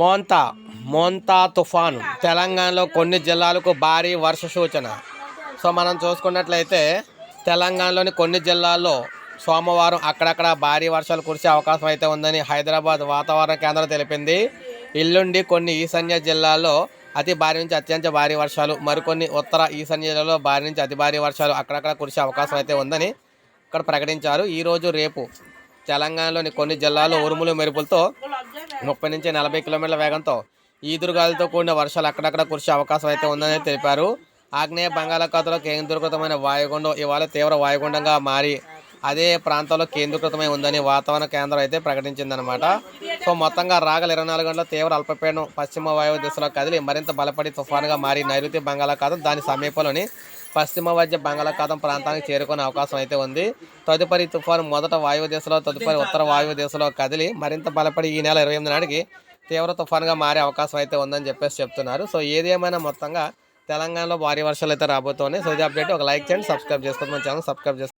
మోంతా మోంతా తుఫాను. తెలంగాణలో కొన్ని జిల్లాలకు భారీ వర్ష సూచన. సో మనం చూసుకున్నట్లయితే తెలంగాణలోని కొన్ని జిల్లాల్లో సోమవారం అక్కడక్కడ భారీ వర్షాలు కురిసే అవకాశం అయితే ఉందని హైదరాబాద్ వాతావరణ కేంద్రం తెలిపింది. ఇల్లుండి కొన్ని ఈశాన్య జిల్లాల్లో అతి భారీ నుంచి అత్యంత భారీ వర్షాలు మరికొన్ని ఉత్తర ఈశాన్య జిల్లాలో భారీ నుంచి అతి భారీ వర్షాలు అక్కడక్కడ కురిసే అవకాశం అయితే ఉందని ఇక్కడ ప్రకటించారు. ఈరోజు రేపు తెలంగాణలోని కొన్ని జిల్లాల్లో ఉరుములు మెరుపులతో ముప్పై నుంచి నలభై కిలోమీటర్ల వేగంతో ఈదురుగాలితో కూడిన వర్షాలు అక్కడక్కడ కురిసే అవకాశం అయితే ఉందని తెలిపారు. ఆగ్నేయ బంగాళాఖాతంలో కేంద్రీకృతమైన వాయుగుండం ఇవాళ తీవ్ర వాయుగుండంగా మారి అదే ప్రాంతంలో కేంద్రీకృతమై ఉందని వాతావరణ కేంద్రం అయితే ప్రకటించిందనమాట సో మొత్తంగా రాగల ఇరవై నాలుగు గంటల తీవ్ర అల్పపీడనం పశ్చిమ వాయువు దిశలో కదిలి మరింత బలపడి తుఫానుగా మారి నైరుతి బంగాళాఖాతం దాని సమీపంలోని పశ్చిమ మధ్య బంగాళాఖాతం ప్రాంతానికి చేరుకునే అవకాశం అయితే ఉంది. తదుపరి తుఫాను మొదట వాయువ దిశలో తదుపరి ఉత్తర వాయువు దిశలో కదిలి మరింత బలపడి ఈ నెల ఇరవై ఎనిమిది నాటికి తీవ్ర తుఫాన్గా మారే అవకాశం అయితే ఉందని చెప్పేసి చెప్తున్నారు. సో ఏది ఏమైనా మొత్తంగా తెలంగాణలో భారీ వర్షాలు అయితే రాబోతున్నాయి. సో ఇది అప్డేట్. ఒక లైక్ చేయండి సబ్స్క్రైబ్ చేసుకోండి. మన ఛానల్ సబ్స్క్రైబ్ చేసుకోండి.